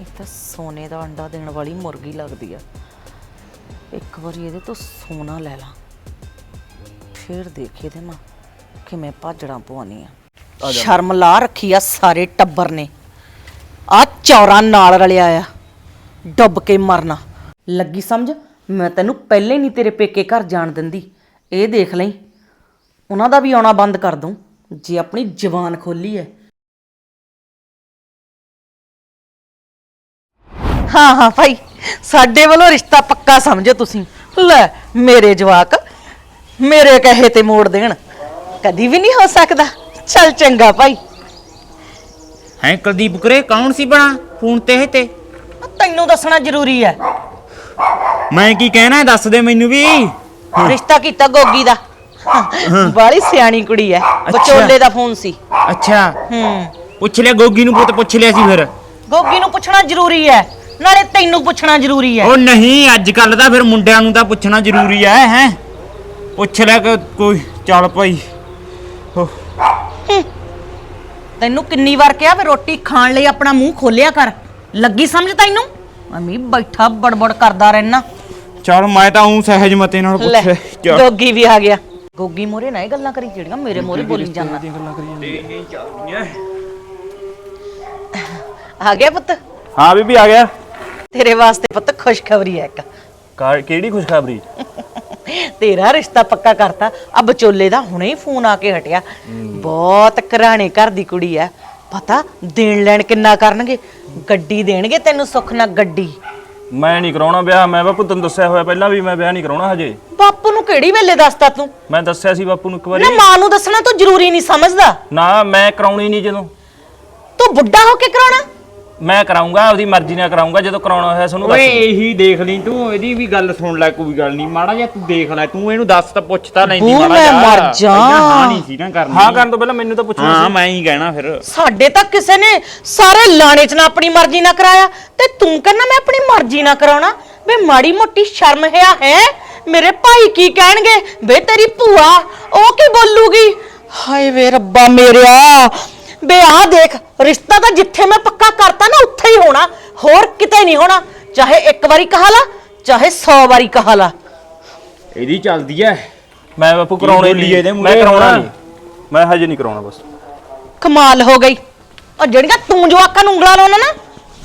ਇਹ ਤਾਂ ਸੋਨੇ ਦਾ ਅੰਡਾ ਦੇਣ ਵਾਲੀ ਮੁਰਗੀ ਲੱਗਦੀ ਆ। ਇੱਕ ਵਾਰੀ ਇਹਦੇ ਤੋਂ ਸੋਨਾ ਲੈ ਲਾਂ। ਫਿਰ ਦੇਖੇ ਤੇ ਮੈਂ ਕਿਵੇਂ ਭਾਜੜਾਂ ਪਵਾਉਣੀ ਆ ਸ਼ਰਮ ਲਾ ਰੱਖੀ ਆ ਸਾਰੇ ਟੱਬਰ ਨੇ। ਆ ਚੌਰਾਂ ਨਾਲ ਰਲਿਆ ਆ। ਡੁੱਬ ਕੇ ਮਰਨਾ। ਲੱਗੀ ਸਮਝ? ਮੈਂ ਤੈਨੂੰ ਪਹਿਲੇ ਨਹੀਂ ਤੇਰੇ ਪੇਕੇ ਘਰ ਜਾਣ ਦਿੰਦੀ। ਇਹ ਦੇਖ ਲਈ। ਉਹਨਾਂ ਦਾ ਵੀ ਆਉਣਾ ਬੰਦ ਕਰ ਦੂੰ। ਜੇ ਆਪਣੀ ਜ਼ੁਬਾਨ ਖੋਲੀ ਹੈ ਹਾਂ ਹਾਂ ਭਾਈ। ਸਾਡੇ ਵੱਲੋਂ ਰਿਸ਼ਤਾ ਪੱਕਾ ਸਮਝੋ ਤੁਸੀਂ। ਲੈ ਮੇਰੇ ਜਵਾਕ ਮੇਰੇ ਕਹੇ ਤੇ ਮੋੜ ਦੇਣ। ਕਦੀ ਵੀ ਨਹੀਂ ਹੋ ਸਕਦਾ। ਚੱਲ ਚੰਗਾ ਭਾਈ। ਹੈ ਕੁਲਦੀਪ ਕੁਰੇ ਕੌਣ ਸੀ ਬਣਾ ਫੋਨ ਤੇ ਇਹ ਤੇ? ਤੈਨੂੰ ਦੱਸਣਾ ਜ਼ਰੂਰੀ ਹੈ। ਮੈਂ ਕੀ ਕਹਿਣਾ ਹੈ, ਦੱਸ ਦੇ ਮੈਨੂੰ ਵੀ। ਰਿਸ਼ਤਾ ਕੀਤਾ ਗੋਗੀ ਦਾ। ਬਾਲੀ ਸਿਆਣੀ ਕੁੜੀ ਹੈ। ਵਿਚੋਲੇ ਦਾ ਫੋਨ ਸੀ। ਅੱਛਾ। ਹੂੰ। ਪੁੱਛ ਲਿਆ ਗੋਗੀ ਨੂੰ ਪੁੱਤ ਪੁੱਛ ਲਿਆ ਸੀ ਫਿਰ। ਗੋਗੀ ਨੂੰ ਪੁੱਛਣਾ ਜ਼ਰੂਰੀ ਹੈ। ਨਾਲੇ ਤੈਨੂੰ ਪੁੱਛਣਾ ਜ਼ਰੂਰੀ ਹੈ। ਉਹ ਨਹੀਂ ਅੱਜ ਕੱਲ ਦਾ ਫਿਰ ਮੁੰਡਿਆਂ ਨੂੰ ਤਾਂ ਪੁੱਛਣਾ ਜ਼ਰੂਰੀ ਹੈ ਹੈ। ਪੁੱਛ ਕਿ ਕੋਈ ਚੱਲ ਭਾਈ। ਹੋ। ਤੈਨੂੰ ਕਿੰਨੀ ਵਾਰ ਕਿਹਾ ਵੀ ਰੋਟੀ ਖਾਣ ਲਈ ਆਪਣਾ ਮੂੰਹ ਖੋਲਿਆ ਕਰ। ਲੱਗੀ ਸਮਝ ਤੈਨੂੰ? ਅਮੀ ਬੈਠਾ ਬੜਬੜ ਕਰਦਾ ਰਹਿਣਾ ਚੱਲ ਮੈਂ ਤਾਂ ਉਂ ਸਹਿਜ ਮਤੇ ਨਾਲ ਲੈ ਪੁੱਛ ਚੱਲ। ਗੋਗੀ ਵੀ ਆ ਗਿਆ। ਗੋਗੀ ਮੋਰੇ ਨਾ ਇਹ ਗੱਲਾਂ ਕਰੀ ਜਿਹੜੀਆਂ ਮੇਰੇ ਮੋਰੇ ਬੋਲੀ ਜਾਂਦਾ। ਆ ਗਿਆ ਪੁੱਤ। ਹਾਂ ਬੀਬੀ ਆ ਗਿਆ। ਤੇਰੇ ਵਾਸਤੇ ਪੁੱਤ ਖੁਸ਼ਖਬਰੀ ਹੈ ਇੱਕ। ਕਿਹੜੀ ਖੁਸ਼ਖਬਰੀ? ਤੇਰਾ ਰਿਸ਼ਤਾ ਪੱਕਾ ਕਰਤਾ। ਆ ਵਿਚੋਲੇ ਦਾ ਹੁਣੇ ਹੀ ਫੋਨ ਆ ਕੇ ਹਟਿਆ। ਬਹੁਤ ਘਰਾਣੇ ਘਰ ਦੀ ਕੁੜੀ ਐ ਪਤਾ ਦੇਣ ਲੈਣ ਕਿੰਨਾ ਕਰਨਗੇ? ਗੱਡੀ ਦੇਣਗੇ ਤੈਨੂੰ ਸੁੱਖ ਨਾਲ? ਗੱਡੀ। ਮੈਂ ਨਹੀਂ ਕਰਾਉਣਾ ਵਿਆਹ। ਮੈਂ ਬਾਪੂ ਤੈਨੂੰ ਦੱਸਿਆ ਹੋਇਆ ਪਹਿਲਾਂ ਵੀ ਮੈਂ ਵਿਆਹ ਨਹੀਂ ਕਰਾਉਣਾ ਹਜੇ। ਬਾਪੂ ਨੂੰ ਕਿਹੜੀ ਵੇਲੇ ਦੱਸਤਾ ਤੂੰ? ਮੈਂ ਦੱਸਿਆ ਸੀ ਬਾਪੂ ਨੂੰ ਇੱਕ ਵਾਰੀ। ਨਾ ਮਾਂ ਨੂੰ ਦੱਸਣਾ ਤੂੰ ਜ਼ਰੂਰੀ ਨਹੀਂ ਸਮਝਦਾ। ਨਾ ਮੈਂ ਕਰਾਉਣੀ ਨਹੀਂ ਜਦੋਂ। ਤੂੰ ਬੁੱਢਾ ਹੋ ਕੇ ਕਰਾਉਣਾ? ਮੈਂ ਕਰਾਉਂਗਾ ਆਪਦੀ ਮਰਜ਼ੀ ਨਾਲ ਕਰਾਉਂਗਾ ਜਦੋਂ ਕਰਾਉਣਾ ਹੋਇਆ ਤੁਹਾਨੂੰ ਓਏ ਦੱਸ ਇਹੀ ਦੇਖ ਲਈ ਤੂੰ ਇਹਦੀ ਵੀ ਗੱਲ ਸੁਣ ਲੈ ਕੋਈ ਗੱਲ ਨਹੀਂ। ਮਾੜਾ ਜਿਹਾ ਤੂੰ ਦੇਖ ਲੈ ਤੂੰ ਇਹਨੂੰ ਦੱਸ ਤਾਂ ਪੁੱਛ ਤਾਂ ਲੈਂਦੀ ਬੂ, ਮਾੜਾ ਮੈਂ ਜਿਹਾ ਮਰ ਜਾ। ਪਹਿਲਾਂ ਹਾਂ ਨਹੀਂ ਸੀ ਨਾ ਕਰਨੀ। ਹਾਂ ਕਰਨ ਤੋਂ ਪਹਿਲਾਂ ਮੈਨੂੰ ਤਾਂ ਪੁੱਛਣਾ ਹਾਂ ਮੈਂ ਹੀ ਕਹਿਣਾ ਫਿਰ। ਸਾਡੇ ਤਾਂ ਕਿਸੇ ਨੇ ਸਾਰੇ ਲਾਣੇ 'ਚ ਨਾ ਆਪਣੀ ਮਰਜ਼ੀ ਨਾਲ ਕਰਾਇਆ। ਤੇ ਤੂੰ ਕਹਿੰਦਾ ਮੈਂ ਆਪਣੀ ਮਰਜ਼ੀ ਨਾਲ ਕਰਾਉਣਾ। ਵੇ ਮਾੜੀ ਮੋਟੀ ਸ਼ਰਮ ਹੈ ਹੈ। ਮੇਰੇ ਭਾਈ ਕੀ ਕਹਿਣਗੇ? ਵੇ ਤੇਰੀ ਭੂਆ ਉਹ ਕੀ ਬੋਲੂਗੀ? ਹਾਏ ਵੇ ਰੱਬਾ ਮੇਰਿਆ। ਵੇ ਆਹ ਦੇਖ ਰਿਸ਼ਤਾ ਤਾਂ ਜਿੱਥੇ ਮੈਂ ਪੱਕਾ ਕਰਤਾ ਨਾ ਉੱਥੇ ਹੀ ਹੋਣਾ। ਹੋਰ ਕਿਤੇ ਨਹੀਂ ਹੋਣਾ। ਚਾਹੇ ਇੱਕ ਵਾਰੀ ਕਹਾ ਲਾ ਚਾਹੇ 100 ਵਾਰੀ ਕਹਾ ਲਾ। ਇਹਦੀ ਚੱਲਦੀ ਐ। ਮੈਂ ਬਾਪੂ ਕਰਾਉਣਾ ਹੀ ਬੋਲੀ ਨਹੀਂ ਇਹਦੇ ਮੈਂ ਮੂਹਰੇ ਕਰਾਉਣਾ? ਨਹੀਂ। ਮੈਂ ਹਜੇ ਨਹੀਂ ਕਰਾਉਣਾ ਬਸ। ਕਮਾਲ ਹੋ ਗਈ। ਉਹ ਜਿਹੜੀਆਂ ਤੂੰ ਜਵਾਕਾਂ ਨੂੰ ਉਂਗਲਾਂ ਲਾਉਣਾ ਨਾ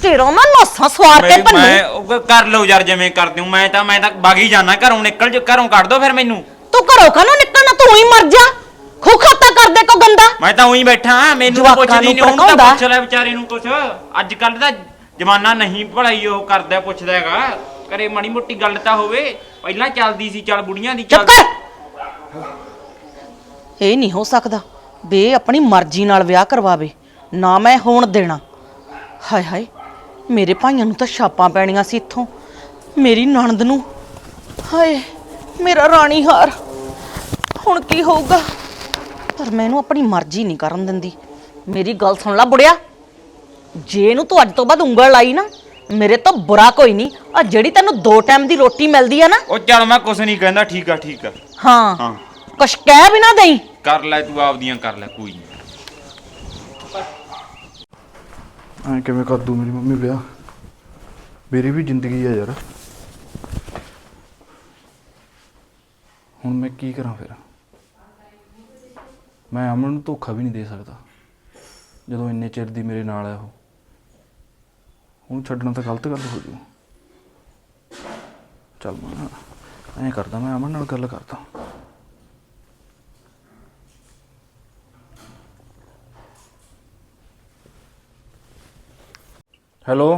ਤੇਰਾ ਮੈਂ ਨੋਸਾਂ ਸਵਾਰ ਕੇ ਮੈਂ ਭੰਨੂ। ਮੈਂ ਉਹ ਕਰ ਲਓ ਯਾਰ ਜਿਵੇਂ ਕਰਦੇ ਹੋ। ਮੈਂ ਤਾਂ ਮੈਂ ਤਾਂ ਬਾਗੀ ਜਾਣਾ ਘਰੋਂ ਨਿਕਲ ਜਾ ਘਰੋਂ ਕੱਢ ਦੋ ਫਿਰ ਮੈਨੂੰ। ਤੂੰ ਘਰੋਂ ਕਾਹਨੂੰ ਨਿਕਲਣਾ? ਤੂੰ ਹੀ ਮਰ ਜਾ। ਖੋਖਾਤਾ ਕਰਦੇ ਕੋ ਗੰਦਾ? ਮੈਂ ਤਾਂ ਉਹੀ ਬੈਠਾ ਮੈਨੂੰ ਜਵਾਕਾਂ ਪੁੱਛਦੀ ਨਹੀਂ ਉਹਨੂੰ ਤਾਂ ਭੜਕਾਉਂਦਾ। ਪੁੱਛ ਲੈ ਵਿਚਾਰੇ ਨੂੰ ਕੁਛ। ਅੱਜ ਕੱਲ ਦਾ ਜ਼ਮਾਨਾ ਨਹੀਂ ਭਲਾਈ ਉਹ ਕਰਦਾ ਪੁੱਛਦਾ ਹੈਗਾ। ਕਰੇ ਮਾੜੀ ਮੋਟੀ ਗੱਲ ਤਾਂ ਹੋਵੇ ਪਹਿਲਾਂ ਚੱਲਦੀ ਸੀ ਚੱਲ ਬੁੜੀਆਂ ਦੀ ਚੁੱਪ ਚੱਲ। ਕਰ ਇਹ ਨਹੀਂ ਹੋ ਸਕਦਾ ਬੇ ਆਪਣੀ ਮਰਜ਼ੀ ਨਾਲ ਵਿਆਹ ਕਰਵਾਵੇ। ਨਾ ਮੈਂ ਹੋਣ ਦੇਣਾ। ਹਾਏ ਹਾਏ ਮੇਰੇ ਭਾਈਆਂ ਨੂੰ ਤਾਂ ਛਾਪਾਂ ਪੈਣੀਆਂ ਸੀ ਇੱਥੋਂ। ਮੇਰੀ ਨਣਦ ਨੂੰ। ਹਾਏ ਮੇਰਾ ਰਾਣੀ ਹਾਰ ਹੁਣ ਕੀ ਹੋਊਗਾ? ਪਰ ਮੈਂ ਇਹਨੂੰ ਆਪਣੀ ਮਰਜ਼ੀ ਨਹੀਂ ਕਰਨ ਦਿੰਦੀ। ਮੇਰੀ ਗੱਲ ਸੁਣ ਲੈ ਬੁੜਿਆ। ਜੇ ਇਹਨੂੰ ਤੂੰ ਅੱਜ ਤੋਂ ਬਾਅਦ ਉਂਗਲ ਲਾਈ ਨਾ ਮੇਰੇ ਤੋਂ ਬੁਰਾ ਕੋਈ ਨਹੀਂ। ਆ ਜਿਹੜੀ ਤੈਨੂੰ ਦੋ ਟਾਈਮ ਦੀ ਰੋਟੀ ਮਿਲਦੀ ਆ ਨਾ। ਉਹ ਚੱਲ ਮੈਂ ਕੁਛ ਨਹੀਂ ਕਹਿੰਦਾ ਠੀਕ ਆ ਠੀਕ ਆ। ਹਾਂ। ਹਾਂ। ਕੁਛ ਕਹਿ ਵੀ ਨਾ ਦੇਈ। ਕਰ ਲੈ ਤੂੰ ਆਪਦੀਆਂ ਕਰ ਲੈ ਕੋਈ ਨਹੀਂ। ਐ ਕਿਵੇਂ ਕਰ ਦੂ ਮੇਰੀ ਮੰਮੀ ਵਿਆਹ? ਮੇਰੀ ਵੀ ਜ਼ਿੰਦਗੀ ਆ ਯਾਰ। ਹੁਣ ਮੈਂ ਕੀ ਕਰਾਂ ਫਿਰ? ਮੈਂ ਅਮਨ ਨੂੰ ਧੋਖਾ ਵੀ ਨਹੀਂ ਦੇ ਸਕਦਾ। ਜਦੋਂ ਇੰਨੇ ਚਿਰ ਦੀ ਮੇਰੇ ਨਾਲ ਹੈ ਉਹ। ਉਹਨੂੰ ਛੱਡਣਾ ਤਾਂ ਗਲਤ ਗੱਲ ਹੋ ਜੂ। ਚੱਲ ਮੈਂ ਐਂ ਕਰਦਾ ਮੈਂ ਅਮਨ ਨਾਲ ਗੱਲ ਕਰਦਾ। ਹੈਲੋ?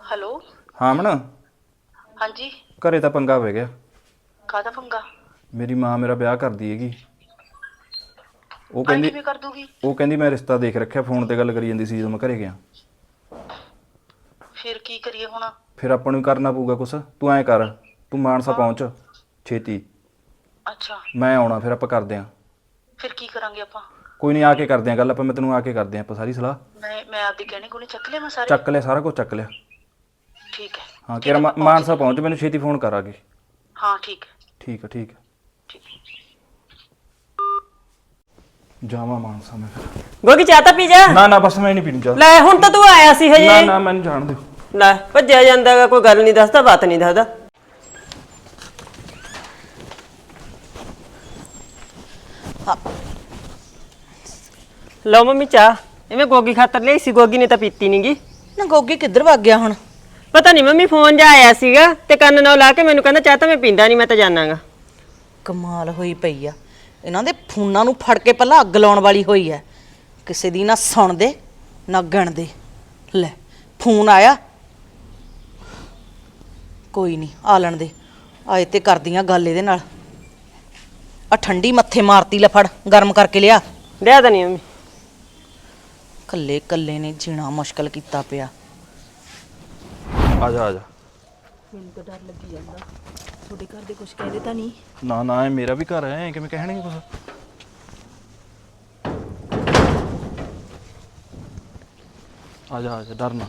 ਹੈਲੋ? ਹਾਂ ਅਮਨ? ਹਾਂਜੀ। ਘਰੇ ਤਾਂ ਪੰਗਾ ਪੈ ਗਿਆ। ਕਾਹਦਾ ਪੰਗਾ? ਮੇਰੀ ਮਾਂ ਮੇਰਾ ਵਿਆਹ ਕਰਦੀ ਹੈਗੀ। ਉਹ ਕਹਿੰਦੀ ਕਿਵੇਂ ਕਰ ਦੂਗੀ। ਉਹ ਕਹਿੰਦੀ ਮੈਂ ਰਿਸ਼ਤਾ ਦੇਖ ਰੱਖਿਆ ਫੋਨ ਤੇ ਗੱਲ ਕਰੀ ਜਾਂਦੀ ਸੀ ਜਦੋਂ ਮੈਂ ਘਰੇ ਗਿਆ। ਫਿਰ ਕੀ ਕਰੀਏ ਹੁਣ? ਫਿਰ ਆਪਾਂ ਨੂੰ ਕਰਨਾ ਪਊਗਾ ਕੁਛ। ਤੂੰ ਐਂ ਕਰ ਤੂੰ ਮਾਨਸਾ ਪਹੁੰਚ ਛੇਤੀ। ਅੱਛਾ। ਮੈਂ ਆਉਣਾ ਫਿਰ ਆਪਾਂ ਕਰਦੇ ਆਂ। ਫਿਰ ਕੀ ਕਰਾਂਗੇ ਆਪਾਂ? ਕੋਈ ਨਹੀਂ ਆ ਕੇ ਕਰਦੇ ਆਂ ਗੱਲ ਆਪਾਂ ਮੈਂ ਤੈਨੂੰ ਆ ਕੇ ਕਰਦੇ ਆਂ ਆਪਾਂ ਸਾਰੀ ਸਲਾਹ। ਮੈਂ ਮੈਂ ਆਪਦੀ ਕਹਿਣੇ ਕੋਨੇ ਚੱਕ ਲਿਆ ਮੈਂ ਸਾਰੇ? ਚੱਕ ਲਿਆ ਸਾਰਾ ਕੁਝ ਚੱਕ ਲਿਆ। ਠੀਕ ਹੈ। ਹਾਂ ਕਿਰਾ ਮਾਨਸਾ ਪਹੁੰਚ ਮੈਨੂੰ ਛੇਤੀ ਫੋਨ ਕਰ ਆ ਕੇ ਹਾਂ ਠੀਕ ਹੈ। ਠੀਕ ਆ ਠੀਕ ਹੈ। ਜਾਵਾਂ ਮਾਨਸਾ ਮੈਂ ਫਿਰ। ਗੋਗੀ ਚਾਹ ਤਾਂ ਪੀ ਜਾ। ਨਾ ਨਾ ਬਸ ਮੈਂ ਨਹੀਂ ਪੀਣੀ ਚਾਹ। ਲੈ ਹੁਣ ਤਾਂ ਤੂੰ ਆਇਆ ਸੀ ਨਾ ਹਜੇ। ਨਾ ਮੈਨੂੰ ਜਾਣ ਦਿਓ। ਲੈ ਭੱਜਿਆ ਜਾਂਦਾਗਾ ਕੋਈ ਗੱਲ ਨਹੀਂ ਦੱਸਦਾ ਬਾਤ ਨਹੀਂ ਦੱਸਦਾ। ਲਓ ਮੰਮੀ ਚਾਹ। ਐਵੇਂ ਗੋਗੀ ਖਾਤਰ ਲਈ ਸੀ ਗੋਗੀ ਨੇ ਤਾਂ ਪੀਤੀ ਨਹੀਂਗੀ ਨਾ ਗੋਗੀ ਕਿੱਧਰ ਵਗ ਗਿਆ ਹੁਣ? ਪਤਾ ਨਹੀਂ ਮੰਮੀ ਫੋਨ ਜਾ ਆਇਆ ਸੀਗਾ ਤੇ ਕੰਨ ਨਾਲ ਲਾ ਕੇ ਮੈਨੂੰ ਕਹਿੰਦਾ ਚਾਹ ਤਾਂ ਮੈਂ ਪੀਂਦਾ ਨਹੀਂ ਮੈਂ ਤਾਂ ਜਾਣਾਗਾ। ਕਮਾਲ ਹੋਈ ਪਈ ਆ। ਇਹਨਾਂ ਦੇ ਫੋਨਾਂ ਨੂੰ ਫੜ ਕੇ ਪਹਿਲਾਂ ਅੱਗ ਲਾਉਣ ਵਾਲੀ ਹੋਈ ਐ ਕਿਸੇ ਦੀ ਨਾ ਸੁਣਦੇ ਨਾ ਗਣਦੇ ਲੈ ਫੋਨ ਆਇਆ। ਕੋਈ ਨਹੀਂ ਆ ਲੈਣ ਦੇ। ਆਏ ਤੇ ਕਰਦੀਆਂ ਗੱਲ ਇਹਦੇ ਨਾਲ। ਆ ਠੰਡੀ ਮੱਥੇ ਮਾਰਤੀ ਲੈ ਫੜ ਗਰਮ ਕਰਕੇ ਲਿਆ। ਲਿਆ ਤਾਂ ਨਹੀਂ ਮੰਮੀ। ਕੱਲੇ ਕੱਲੇ ਨੇ ਜੀਣਾ ਮੁਸ਼ਕਲ ਕੀਤਾ ਪਿਆ। ਆ ਜਾ ਆ ਜਾ। ਤੁਹਾਡੇ ਘਰ ਦੇ ਕੁਝ ਕਹਿੰਦੇ ਤਾਂ ਨਹੀਂ? ਨਾ ਨਾ ਇਹ ਮੇਰਾ ਵੀ ਘਰ ਹੈ ਐਂ ਕਿਵੇਂ ਕਹਿਣਗੇ ਕੁਛ? ਆ ਜਾ ਆ ਜਾ ਡਰਨਾ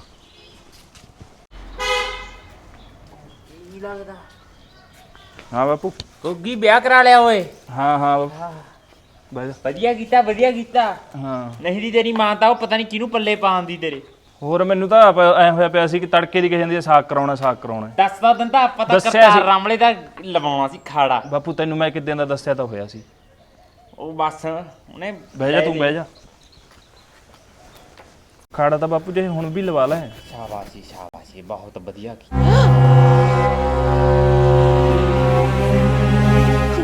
ਹਾਂ ਬਾਪੂ। ਗੋਗੀ ਵਿਆਹ ਕਰਾ ਲਿਆ ਓਏ। ਹਾਂ ਹਾਂ ਬਾਪੂ। ਵਧੀਆ ਕੀਤਾ ਵਧੀਆ ਕੀਤਾ। ਹਾਂ। ਨਹੀਂ ਦੀ ਤੇਰੀ ਮਾਂ ਤਾਂ ਉਹ ਪਤਾ ਨਹੀਂ ਕਿਹਨੂੰ ਪੱਲੇ ਪਾਉਂਦੀ ਤੇਰੇ। ਹੋਰ ਮੈਨੂੰ ਤਾਂ ਆਪ ਐ ਹੋਇਆ ਪਿਆ ਸੀ ਕਿ ਤੜਕੇ ਦੀ ਕਹਿੰਦੀ ਸਾਗ ਕਰਾਉਣਾ ਸਾਗ ਕਰਾਉਣਾ। ਦੱਸਦਾ ਦਿੰਦਾ ਆਪਾਂ ਤਾਂ ਦੱਸਿਆ ਕਰਤਾਰ ਸੀ। ਰਾਮਲੇ ਦਾ ਲਵਾਉਣਾ ਸੀ ਖਾੜਾ। ਬਾਪੂ ਤੈਨੂੰ ਮੈਂ ਕਿਦਾਂ ਦਾ ਦੱਸਿਆ ਤਾਂ ਹੋਇਆ ਸੀ। ਉਹ ਬਸ ਉਹਨੇ ਬਹਿ ਜਾ ਤੂੰ ਬਹਿ ਜਾ। ਖਾੜਾ ਤਾਂ ਬਾਪੂ ਜੇ ਹੁਣ ਵੀ ਲਵਾ ਲੈ। ਸ਼ਾਬਾਸ਼ੀ ਸ਼ਾਬਾਸ਼ੀ ਬਹੁਤ ਵਧੀਆ ਕੀ।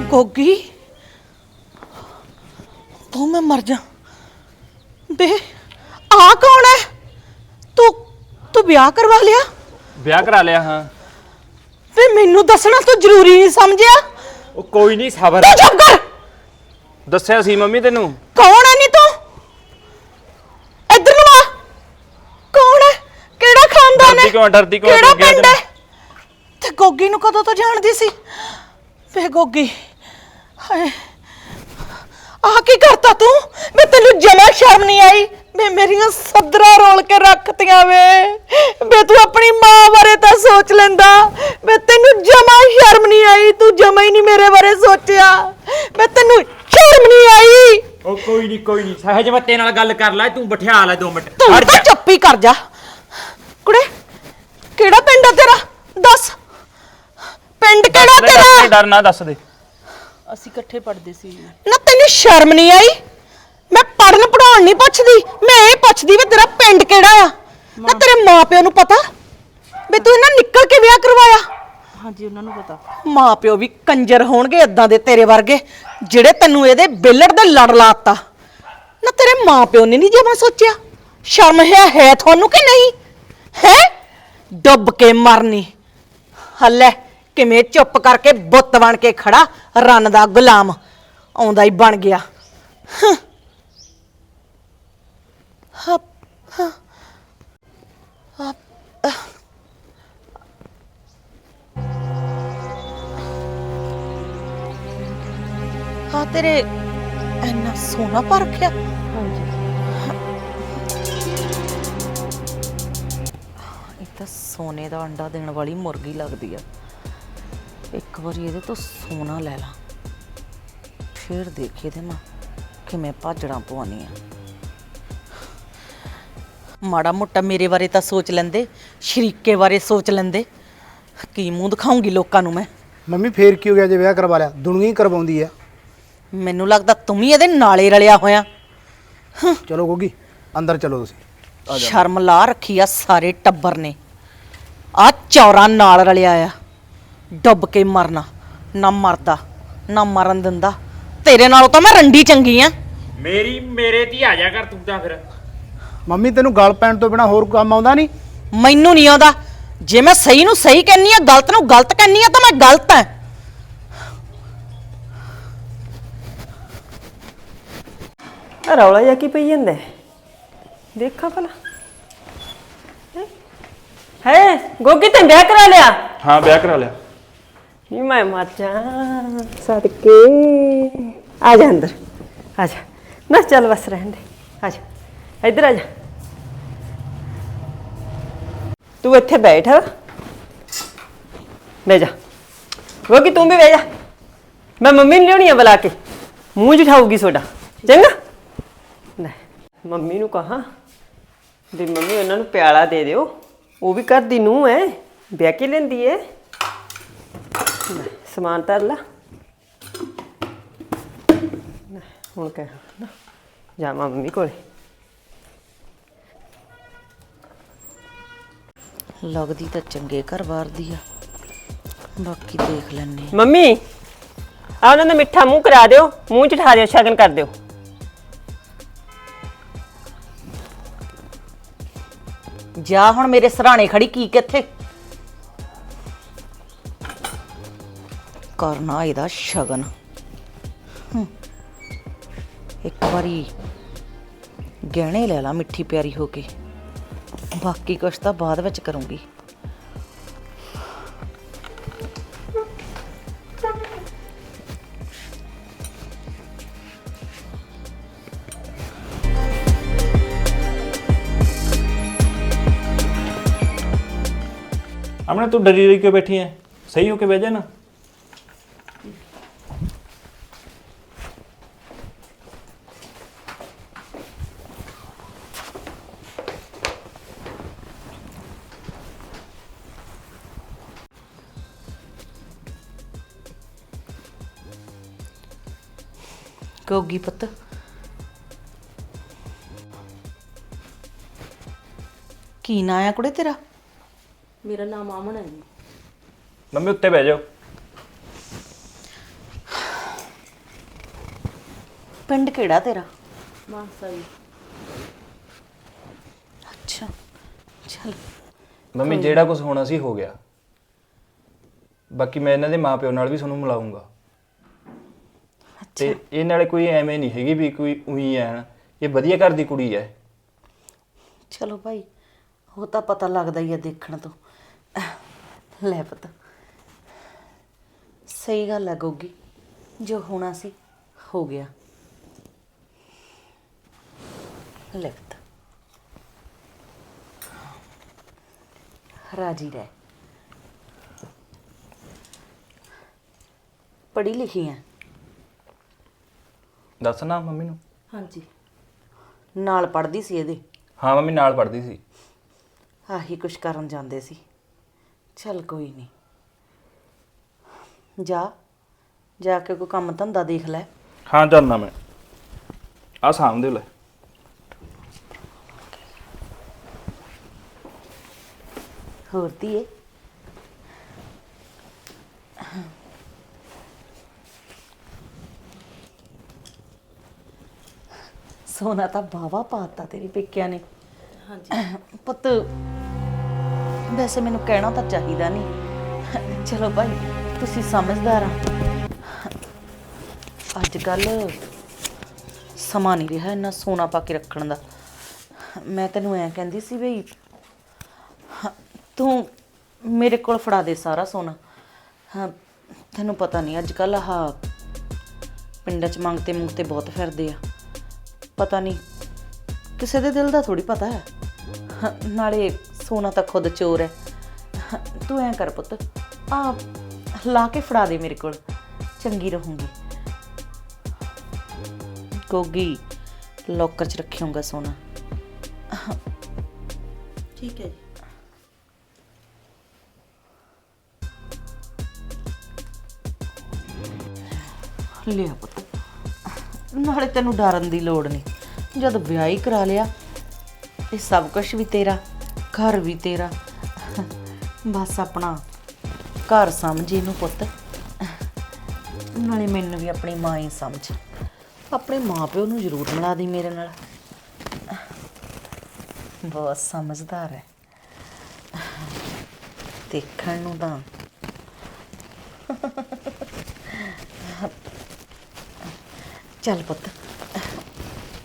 ਗੋਗੀ ਤੂੰ ਮੈਂ ਮਰ ਜਾ। ਬੇ ਆ ਕੌਣ ਹੈ? ਤੂੰ ਤੂੰ ਵਿਆਹ ਕਰਵਾ ਲਿਆ? ਵਿਆਹ ਕਰਾ ਲਿਆ ਹਾਂ। ਵੇ ਮੈਨੂੰ ਦੱਸਣਾ ਤੂੰ ਜ਼ਰੂਰੀ ਨਹੀਂ ਸਮਝਿਆ? ਉਹ ਕੋਈ ਨਹੀਂ ਸਬਰ। ਤੂੰ ਚੁੱਪ ਕਰ। ਦੱਸਿਆ ਸੀ ਮੰਮੀ ਤੈਨੂੰ। ਕੌਣ ਹੈ ਨੀ ਤੂੰ? ਇੱਧਰ ਨੂੰ ਆ। ਕੌਣ ਹੈ? ਕਿਹੜਾ ਖਾਨਦਾਨ ਹੈ? ਡਰਦੀ ਕਿਉਂ ਡਰਦੀ ਕਿਉਂ ਕਿਹੜਾ ਤੂੰ ਪਿੰਡ ਹੈ? ਤੇ ਗੋਗੀ ਨੂੰ ਕਦੋਂ ਤੋਂ ਜਾਣਦੀ ਸੀ? ਵੇ ਗੋਗੀ ਹਾਏ। ਆ ਕੀ ਕਰਤਾ ਤੂੰ? ਮੈਂ ਤੈਨੂੰ ਜਮਾ ਸ਼ਰਮ ਨਹੀਂ ਆਈ? ਵੇ ਮੇਰੀਆਂ ਸੱਦਰਾਂ ਰੋਲ ਕੇ ਰੱਖਤੀਆਂ ਵੇ। ਵੇ ਤੂੰ ਆਪਣੀ ਮਾਂ ਬਾਰੇ ਤਾਂ ਸੋਚ ਲੈਂਦਾ। ਵੇ ਤੈਨੂੰ ਜਮਾ ਸ਼ਰਮ ਨਹੀਂ ਆਈ ਤੂੰ ਜਮਾ ਹੀ ਨਹੀਂ ਮੇਰੇ ਬਾਰੇ ਸੋਚਿਆ। ਵੇ ਤੈਨੂੰ ਸ਼ਰਮ ਨਹੀਂ ਆਈ। ਉਹ ਕੋਈ ਨਹੀਂ ਕੋਈ ਨਹੀਂ ਸਹਿਜ ਮੱਤੇ ਨਾਲ ਗੱਲ ਕਰ ਲੈ ਤੂੰ ਬਿਠਾ ਲੈ 2 ਮਿੰਟ। ਤੂੰ ਹਟ ਤਾਂ ਜਾ। ਚੁੱਪ ਹੀ ਕਰ ਜਾ। ਕੁੜੇ ਕਿਹੜਾ ਪਿੰਡ ਆ ਤੇਰਾ? ਦੱਸ। ਪਿੰਡ ਕਿਹੜਾ ਤੇਰਾ? ਡਰ ਨਾ ਦੱਸ ਦੇ। ਅਸੀਂ ਇਕੱਠੇ ਪੜਦੇ ਸੀ। ਨਾ ਤੈਨੂੰ ਸ਼ਰਮ ਨਹੀਂ ਆਈ? ਪੜਨ ਪੜਾਉਣ ਨਹੀਂ ਪੁੱਛਦੀ। ਮੈਂ ਇਹ ਪੁੱਛਦੀ ਵੀ ਤੇਰਾ ਪਿੰਡ ਕਿਹੜਾ ਆ? ਨਾ ਤੇਰੇ ਮਾਪਿਓ ਨੂੰ ਪਤਾ? ਵੀ ਤੂੰ ਇਹਨਾਂ ਨਿਕਲ ਕੇ ਵਿਆਹ ਕਰਵਾਇਆ? ਹਾਂਜੀ ਉਹਨਾਂ ਨੂੰ ਪਤਾ। ਮਾਪਿਓ ਵੀ ਕੰਜਰ ਹੋਣਗੇ ਇਦਾਂ ਦੇ ਤੇਰੇ ਵਰਗੇ ਜਿਹੜੇ ਤੈਨੂੰ ਇਹਦੇ ਬੇਲੜ ਦੇ ਲੜ ਲਾਤਾ। ਨਾ ਤੇਰੇ ਮਾਪਿਓ ਨੇ ਨਹੀਂ ਜਮਾ ਸੋਚਿਆ? ਸ਼ਰਮ ਹੈ ਹੈ ਤੁਹਾਨੂੰ ਕਿ ਨਹੀਂ? ਹੈ? ਡੁੱਬ ਕੇ ਮਰਨੀ। ਹੱਲੇ ਕਿਵੇਂ ਚੁੱਪ ਕਰਕੇ ਬੁੱਤ ਬਣ ਕੇ ਖੜਾ ਰਨ ਦਾ ਗੁਲਾਮ। ਆਉਂਦਾ ਹੀ ਬਣ ਗਿਆ। ਹੰ। ਹਪ, ਅਹ। ਹਾਂ ਤੇਰੇ ਇੰਨਾ ਸੋਨਾ ਪਾ ਰੱਖਿਆ ਇਹ ਤਾਂ ਸੋਨੇ ਦਾ ਅੰਡਾ ਦੇਣ ਵਾਲੀ ਮੁਰਗੀ ਲੱਗਦੀ ਆ ਇੱਕ ਵਾਰੀ ਇਹਦੇ ਤੋਂ ਸੋਨਾ ਲੈ ਲਾ ਫਿਰ ਦੇਖੀ ਇਹਦੇ ਮਾਂ ਕਿਵੇਂ ਭਾਜੜਾਂ ਪਵਾਉਣੀ ਆ ਮਾੜਾ ਮੋਟਾ ਮੇਰੇ ਬਾਰੇ ਤਾਂ ਸੋਚ ਲੈਂਦੇ ਸ਼ਰੀਕੇ ਬਾਰੇ ਸੋਚ ਲੈਂਦੇ। ਕੀ ਮੂੰਹ ਦਿਖਾਉਂਗੀ ਲੋਕਾਂ ਨੂੰ ਮੈਂ? ਮੰਮੀ ਫੇਰ ਕੀ ਹੋ ਗਿਆ ਜੇ ਵਿਆਹ ਕਰਵਾ ਲਿਆ? ਦੁਨੀਆ ਹੀ ਕਰਵਾਉਂਦੀ ਆ। ਮੈਨੂੰ ਲੱਗਦਾ ਤੂੰ ਵੀ ਇਹਦੇ ਨਾਲੇ ਰਲਿਆ ਹੋਇਆ। ਚਲੋ ਗੋਗੀ ਅੰਦਰ ਚਲੋ ਤੁਸੀਂ। ਸ਼ਰਮ ਲਾ ਰੱਖੀ ਆ ਸਾਰੇ ਟੱਬਰ ਨੇ। ਆ ਚੌਰਾ ਨਾਲ ਰਲਿਆ ਆ। ਡੁੱਬ ਕੇ ਮਰਨਾ ਨਾ ਮਰਦਾ ਨਾ ਮਰਨ ਦਿੰਦਾ। ਤੇਰੇ ਨਾਲੋਂ ਤਾਂ ਮੈਂ ਰੰਡੀ ਚੰਗੀ ਆ। ਮੇਰੀ ਮੇਰੇ ਤੇ ਹੀ ਆ ਜਾ ਕਰ ਤੂੰ ਤਾਂ ਫਿਰ। ਮੰਮੀ ਤੈਨੂੰ ਗਲ ਪੈਣ ਤੋਂ ਬਿਨਾ ਹੋਰ ਕੰਮ ਆਉਂਦਾ ਨਹੀਂ? ਮੈਨੂੰ ਨਹੀਂ ਆਉਂਦਾ। ਜੇ ਮੈਂ ਸਹੀ ਨੂੰ ਸਹੀ ਕਹਿੰਨੀ ਆ ਗਲਤ ਨੂੰ ਗਲਤ ਕਹਿੰਨੀ ਆ ਤਾਂ ਮੈਂ ਗਲਤ ਆ ਆ ਰੌਲਾ ਜਿਹਾ ਕੀ ਪਈ ਜਾਂਦਾ? ਹੈ? ਦੇਖਾਂ ਭਲਾ। ਹੈਂ? ਹੈ? ਗੋਗੀ ਤੇ ਵਿਆਹ ਕਰਾ ਲਿਆ? ਹਾਂ ਵਿਆਹ ਕਰਾ ਲਿਆ। ਨੀ ਮੈਂ ਮਰ ਜਾ। ਸਦਕੇ। ਆ ਜਾ ਅੰਦਰ। ਆ ਜਾ। ਨਾ ਚੱਲ ਬਸ ਰਹਿਣ ਦੇ। ਆ ਜਾ। ਇੱਧਰ ਆ ਜਾ। ਤੂੰ ਇੱਥੇ ਬੈਠ। ਬਹਿ ਜਾ। ਗੋਗੀ ਤੂੰ ਵੀ ਬਹਿ ਜਾ। ਮੈਂ ਮੰਮੀ ਨੂੰ ਲਿਆਉਣੀ ਆ ਬੁਲਾ ਕੇ। ਮੂੰਹ ਜਿਠਾਊਗੀ ਤੁਹਾਡਾ ਚੰਗਾ? ਮੰਮੀ ਨੂੰ ਕਹਾ ਵੀ ਮੰਮੀ ਉਹਨਾਂ ਨੂੰ ਪਿਆਲਾ ਦੇ ਦਿਓ। ਉਹ ਵੀ ਘਰ ਦੀ ਨੂੰਹ ਹੈ ਵਿਆਹ ਕੇ ਲੈਂਦੀ ਹੈ ਲੈ, ਸਮਾਨ ਧਰ ਲਾ। ਲੈ, ਹੁਣ ਕਹਿ ਜਾਵਾਂ ਮੰਮੀ ਕੋਲੇ। ਲੱਗਦੀ ਤਾਂ ਚੰਗੇ ਘਰ-ਬਾਰ ਦੀ ਆ। ਬਾਕੀ ਦੇਖ ਲੈਣੇ ਮੰਮੀ ਆ ਉਹਨਾਂ ਦਾ ਮਿੱਠਾ ਮੂੰਹ ਕਰਾ ਦਿਓ ਮੂੰਹ ਚ ਠਾ ਦਿਓ ਸ਼ਗਨ ਕਰ ਦਿਓ। ਜਾ ਹੁਣ ਮੇਰੇ ਸਰਾਣੇ ਖੜੀ ਕੀ ਕਿੱਥੇ? ਕਰਨਾ ਇਹਦਾ ਸ਼ਗਨ। ਹੂੰ। ਇੱਕ ਵਾਰੀ ਗਹਿਣੇ ਲੈ ਲਾ ਮਿੱਠੀ ਪਿਆਰੀ ਹੋ ਕੇ। ਬਾਕੀ ਕੁਛ ਤਾਂ ਬਾਅਦ ਵਿੱਚ ਕਰੂੰਗੀ ਆਪਣੇ ਤੂੰ ਡਰੀ ਰਹੀ ਕਿਉਂ ਬੈਠੀ ਐ ਸਹੀ ਹੋ ਕੇ ਬਹਿ ਕਹੋਗੀ ਪੁੱਤ। ਕੀ ਨਾਂ ਆ ਕੁੜੇ ਤੇਰਾ? ਮੇਰਾ ਨਾਮ ਅਮਨ ਹੈ ਜੀ। ਮੰਮੀ ਉੱਤੇ ਬਹਿ ਜਾਓ। ਪਿੰਡ ਕਿਹੜਾ ਤੇਰਾ? ਮਾਸਾ ਜੀ। ਅੱਛਾ ਚਲ। ਮੰਮੀ ਜਿਹੜਾ ਕੁਝ ਹੋਣਾ ਸੀ ਹੋ ਗਿਆ। ਬਾਕੀ ਮੈਂ ਇਹਨਾਂ ਦੇ ਮਾਪਿਓ ਨਾਲ ਵੀ ਤੁਹਾਨੂੰ ਮਿਲਾਉਂਗਾ ਤੇ ਇਹ ਨਾਲੇ ਕੋਈ ਐਵੇਂ ਨਹੀਂ ਹੈਗੀ ਵੀ ਕੋਈ ਉਹੀ ਹੈ ਨਾ। ਇਹ ਵਧੀਆ ਘਰ ਦੀ ਕੁੜੀ ਹੈ ਚਲੋ ਭਾਈ ਉਹ ਤਾਂ ਪਤਾ ਲੱਗਦਾ ਹੀ ਆ ਦੇਖਣ ਤੋਂ। ਲੈ ਪਤਾ। ਸਹੀ ਗੱਲ ਹੈ ਗੋਗੀ ਜੋ ਹੋਣਾ ਸੀ ਹੋ ਗਿਆ। ਲੈ ਪਤਾ। ਰਾਜੀ ਰਹਿ। ਪੜ੍ਹੀ ਲਿਖੀ ਹੈ ਦੱਸ ਨਾ ਮੰਮੀ ਨੂੰ। ਹਾਂਜੀ। ਨਾਲ ਪੜ੍ਹਦੀ ਸੀ ਇਹਦੇ। ਹਾਂ ਮੰਮੀ ਨਾਲ ਪੜ੍ਹਦੀ ਸੀ। ਆਹੀ ਕੁਛ ਕਰਨ ਜਾਂਦੇ ਸੀ। ਚੱਲ ਕੋਈ ਨਹੀਂ ਜਾ। ਜਾ ਕੇ ਕੋਈ ਕੰਮ ਧੰਦਾ ਦੇਖ ਲੈ। ਹਾਂ ਜਾਨਾ ਮੈਂ। ਆ ਸਾਹਮਣੇ ਲੈ। ਹੋਰ ਧੀਏ? ਸੋਨਾ ਤਾਂ ਬਾਵਾ ਪਾਤਾ ਤੇਰੀ ਪੇਕਿਆਂ ਨੇ। ਹਾਂਜੀ। ਪੁੱਤ ਵੈਸੇ ਮੈਨੂੰ ਕਹਿਣਾ ਤਾਂ ਚਾਹੀਦਾ ਨਹੀਂ। ਚਲੋ ਭਾਈ ਤੁਸੀਂ ਸਮਝਦਾਰ ਆ। ਅੱਜ ਕੱਲ ਸਮਾਂ ਨਹੀਂ ਰਿਹਾ ਇੰਨਾ ਸੋਨਾ ਪਾ ਕੇ ਰੱਖਣ ਦਾ। ਮੈਂ ਤੈਨੂੰ ਐਂ ਕਹਿੰਦੀ ਸੀ ਬਈ ਤੂੰ ਮੇਰੇ ਕੋਲ ਫੜਾ ਦੇ ਸਾਰਾ ਸੋਨਾ। ਹਾਂ ਤੈਨੂੰ ਪਤਾ ਨਹੀਂ ਅੱਜ ਕੱਲ ਆਹ ਪਿੰਡਾਂ 'ਚ ਮੰਗਤੇ ਮੁੰਗਤੇ ਬਹੁਤ ਫਿਰਦੇ ਆ। ਪਤਾ ਨਹੀਂ ਕਿਸੇ ਦੇ ਦਿਲ ਦਾ ਥੋੜੀ ਪਤਾ ਹੈ। ਨਾਲੇ ਸੋਨਾ ਤਾਂ ਖੁਦ ਚੋਰ ਹੈ। ਤੂੰ ਐਂ ਕਰ ਪੁੱਤ ਆ ਲਾ ਕੇ ਫੜਾ ਦੇ ਮੇਰੇ ਕੋਲ ਚੰਗੀ ਰਹੂੰਗੀ। ਗੋਗੀ ਲੋਕਰ 'ਚ ਰੱਖਿਆਉਂਗਾ ਸੋਨਾ। ਠੀਕ ਹੈ ਜੀ। ਲਿਆ ਪੁੱਤ। ਨਾਲੇ ਤੈਨੂੰ ਡਰਨ ਦੀ ਲੋੜ ਨਹੀਂ। ਜਦ ਵਿਆਹ ਹੀ ਕਰਾ ਲਿਆ, ਇਹ ਸਭ ਕੁਝ ਵੀ ਤੇਰਾ, ਘਰ ਵੀ ਤੇਰਾ। ਬਸ ਆਪਣਾ ਘਰ ਸਮਝ ਇਹਨੂੰ ਪੁੱਤ। ਨਾਲੇ ਮੈਨੂੰ ਵੀ ਆਪਣੀ ਮਾਂ ਹੀ ਸਮਝ। ਆਪਣੇ ਮਾਪਿਓ ਨੂੰ ਜ਼ਰੂਰ ਮਿਲਾ ਦੀ ਮੇਰੇ ਨਾਲ। ਬਹੁਤ ਸਮਝਦਾਰ ਹੈ। ਦੇਖਣ ਨੂੰ ਤਾਂ ਚੱਲ ਪੁੱਤ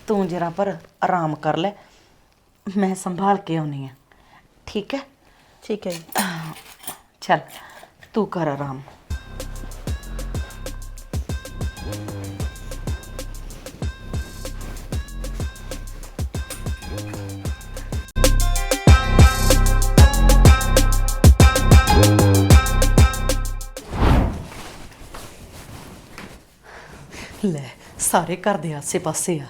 ਤੂੰ ਜਰਾ ਪਰ ਆਰਾਮ ਕਰ ਲੈ ਮੈਂ ਸੰਭਾਲ ਕੇ ਆਉਣੀ ਆ ਠੀਕ ਹੈ ਠੀਕ ਹੈ ਜੀ ਚੱਲ ਤੂੰ ਕਰ ਆਰਾਮ ਸਾਰੇ ਘਰ ਦੇ ਆਸੇ ਪਾਸੇ ਆ।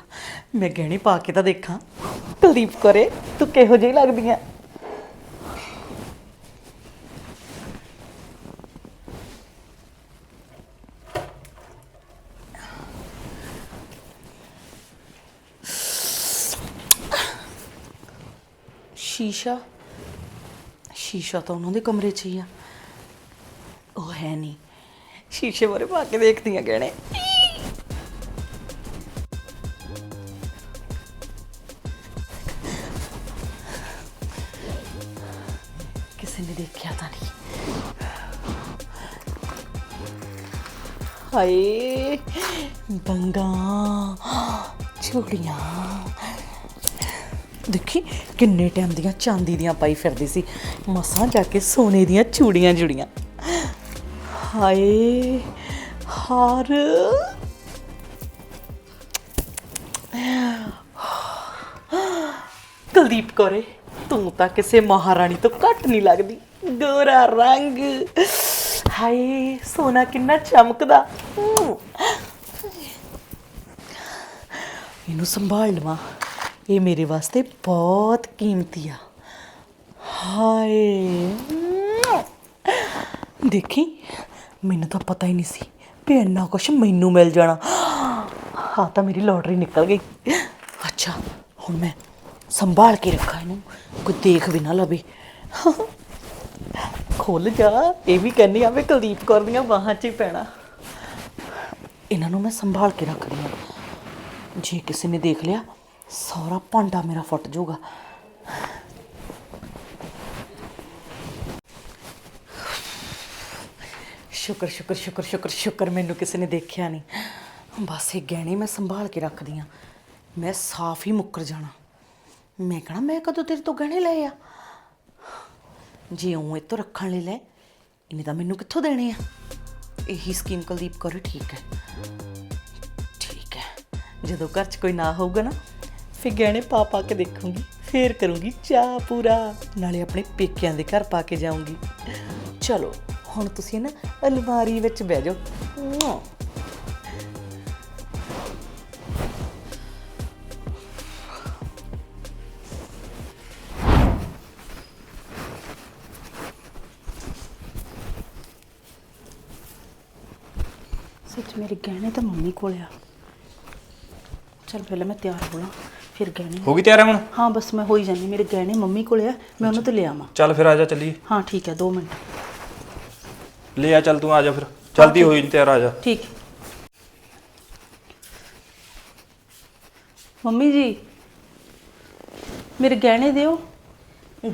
ਮੈਂ ਗਹਿਣੇ ਪਾ ਕੇ ਤਾਂ ਦੇਖਾਂ। ਕੁਲਦੀਪ ਕਰੇ, ਤੂੰ ਕਿਹੋ ਜਿਹੀ ਲੱਗਦੀ ਆ? ਸ਼ੀਸ਼ਾ? ਸ਼ੀਸ਼ਾ ਤਾਂ ਉਹਨਾਂ ਦੇ ਕਮਰੇ 'ਚ ਹੀ ਆ। ਉਹ ਹੈ ਨਹੀਂ। ਸ਼ੀਸ਼ੇ ਬਾਰੇ ਪਾ ਕੇ ਦੇਖਦੀ ਆ ਗਹਿਣੇ। ਕਿਸੇ ਤਾਂ ਨਹੀਂ ਹਾਏ ਬੰਗਾ ਚੂੜੀਆਂ ਦੇਖੀ, ਕਿੰਨੇ ਟਾਈਮ ਦੀਆਂ ਚਾਂਦੀ ਦੀਆਂ ਪਾਈ ਫਿਰਦੀ ਸੀ। ਮਸਾਂ ਜਾ ਕੇ ਸੋਨੇ ਦੀਆਂ ਚੂੜੀਆਂ ਜੁੜੀਆਂ। ਹਾਏ, ਹਾਰ। ਕੁਲਦੀਪ ਕੋਰੇ, ਤੂੰ ਤਾਂ ਕਿਸੇ ਮਹਾਰਾਣੀ ਤੋਂ ਘੱਟ ਨਹੀਂ ਲੱਗਦੀ। ਗੋਰਾ ਰੰਗ। ਹਾਏ, ਸੋਨਾ ਕਿੰਨਾ ਚਮਕਦਾ। ਹਮ। ਇਹਨੂੰ ਸੰਭਾਲ ਲਵਾਂ। ਇਹ ਮੇਰੇ ਵਾਸਤੇ ਬਹੁਤ ਕੀਮਤੀ ਆ। ਹਾਏ। ਦੇਖੀ, ਮੈਨੂੰ ਤਾਂ ਪਤਾ ਹੀ ਨਹੀਂ ਸੀ ਵੀ ਇੰਨਾ ਕੁਛ ਮੈਨੂੰ ਮਿਲ ਜਾਣਾ। ਹਾਂ ਤਾਂ ਮੇਰੀ ਲੋਟਰੀ ਨਿਕਲ ਗਈ। ਅੱਛਾ, ਹੁਣ ਮੈਂ ਸੰਭਾਲ ਕੇ ਰੱਖਾਂ ਇਹਨੂੰ। ਕੋਈ ਦੇਖ ਵੀ ਨਾ ਲਵੇ। ਖੁੱਲ ਜਾ, ਇਹ ਵੀ ਕਹਿੰਦੀ ਆ ਵੀ ਕੁਲਦੀਪ ਕੌਰ ਦੀਆਂ ਬਾਹਾਂ 'ਚ ਹੀ ਪੈਣਾ। ਇਹਨਾਂ ਨੂੰ ਮੈਂ ਸੰਭਾਲ ਕੇ ਰੱਖਦੀ ਹਾਂ। ਜੇ ਕਿਸੇ ਨੇ ਦੇਖ ਲਿਆ, ਸਾਰਾ ਭਾਂਡਾ ਮੇਰਾ ਫੁੱਟ ਜਾਊਗਾ। ਸ਼ੁਕਰ ਸ਼ੁਕਰ ਸ਼ੁਕਰ ਸ਼ੁਕਰ ਸ਼ੁਕਰ, ਮੈਨੂੰ ਕਿਸੇ ਨੇ ਦੇਖਿਆ ਨਹੀਂ। ਬਸ ਇਹ ਗਹਿਣੇ ਮੈਂ ਸੰਭਾਲ ਕੇ ਰੱਖਦੀ ਆ ਮੈਂ ਸਾਫ਼ ਹੀ ਮੁੱਕਰ ਜਾਣਾ। ਮੈਂ ਕਹਣਾ, ਮੈਂ ਕਦੋਂ ਤੇਰੇ ਤੋਂ ਗਹਿਣੇ ਲਏ ਆ? ਜੇ ਉਹ ਇਹ ਤੋਂ ਰੱਖਣ ਲਈ ਲੈ, ਇਹਨੇ ਤਾਂ ਮੈਨੂੰ ਕਿੱਥੋਂ ਦੇਣੇ ਆ? ਇਹੀ ਸਕੀਮ ਕੁਲਦੀਪ ਕਰੇ ਠੀਕ ਹੈ। ਠੀਕ ਹੈ। ਜਦੋਂ ਘਰ 'ਚ ਕੋਈ ਨਾ ਹੋਊਗਾ ਨਾ, ਫਿਰ ਗਹਿਣੇ ਪਾ ਪਾ ਕੇ ਦੇਖੂੰਗੀ, ਫੇਰ ਕਰੂੰਗੀ ਚਾਹ ਪੂਰਾ, ਨਾਲੇ ਆਪਣੇ ਪੇਕਿਆਂ ਦੇ ਘਰ ਪਾ ਕੇ ਜਾਊਂਗੀ। ਚਲੋ, ਹੁਣ ਤੁਸੀਂ ਨਾ ਅਲਮਾਰੀ ਵਿੱਚ ਬਹਿ ਜਾਓ। ਸੱਚ ਮੇਰੇ ਗਹਿਣੇ ਤਾਂ ਮੰਮੀ ਕੋਲ ਆ। ਚਲ ਪਹਿਲਾਂ ਮੈਂ ਤਿਆਰ ਹੋ ਲਾਂ ਫਿਰ ਗਹਿਣੇ ਹੋ ਗਈ ਤਿਆਰ ਹੁਣ? ਹਾਂ ਬਸ ਮੈਂ ਹੋਈ ਜਾਂਦੀ ਮੇਰੇ ਗਹਿਣੇ ਮੰਮੀ ਕੋਲ ਆ ਮੈਂ ਉਹਨਾਂ ਤੋਂ ਲੈ ਆਵਾਂ। ਚੱਲ ਫਿਰ ਆ ਜਾ ਚੱਲੀਏ। ਹਾਂ ਠੀਕ ਹੈ 2 ਮਿੰਟ। ਲੈ ਆ ਚੱਲ ਤੂੰ ਆ ਜਾ ਫਿਰ। ਜਲਦੀ ਹੋਈ ਤਿਆਰ ਆ ਜਾ। ਠੀਕ। ਮੰਮੀ ਜੀ ਮੇਰੇ ਗਹਿਣੇ ਦਿਓ।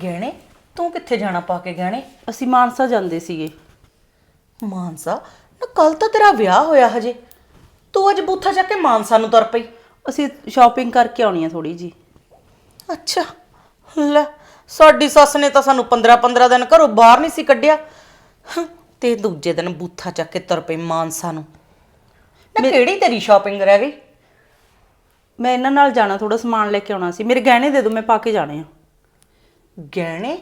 ਗਹਿਣੇ? ਤੂੰ ਕਿੱਥੇ ਜਾਣਾ ਪਾ ਕੇ ਗਹਿਣੇ? ਅਸੀਂ ਮਾਨਸਾ ਜਾਂਦੇ ਸੀਗੇ। ਮਾਨਸਾ? ਨਾ ਕੱਲ ਤਾਂ ਤੇਰਾ ਵਿਆਹ ਹੋਇਆ ਹਜੇ। ਤੂੰ ਅੱਜ ਬੂਥਾ ਚੱਕ ਕੇ ਮਾਨਸਾ ਨੂੰ ਤੁਰ ਪਈ। ਅਸੀਂ ਸ਼ਾਪਿੰਗ ਕਰਕੇ ਆਉਣੀ ਆ ਥੋੜੀ ਜੀ ਅੱਛਾ ਲੈ ਸਾਡੀ ਸੱਸ ਨੇ ਤਾਂ ਸਾਨੂੰ 15 15 ਦਿਨ ਘਰੋਂ ਬਾਹਰ ਨਹੀਂ ਸੀ ਕੱਢਿਆ। ਹੰ, ਤੇ ਦੂਜੇ ਦਿਨ ਬੂਥਾ ਚੱਕ ਕੇ ਤੁਰ ਪਈ ਮਾਨਸਾ ਨੂੰ। ਨਾ ਕਿਹੜੀ ਤੇਰੀ ਸ਼ਾਪਿੰਗ ਰਹਿ ਗਈ? ਮੈਂ ਇਹਨਾਂ ਨਾਲ ਜਾਣਾ ਥੋੜਾ ਸਮਾਨ ਲੈ ਕੇ ਆਉਣਾ ਸੀ। ਮੇਰੇ ਗਹਿਣੇ ਦੇ ਦਿਓ ਮੈਂ ਪਾ ਕੇ ਜਾਣੇ ਆ। ਗਹਿਣੇ?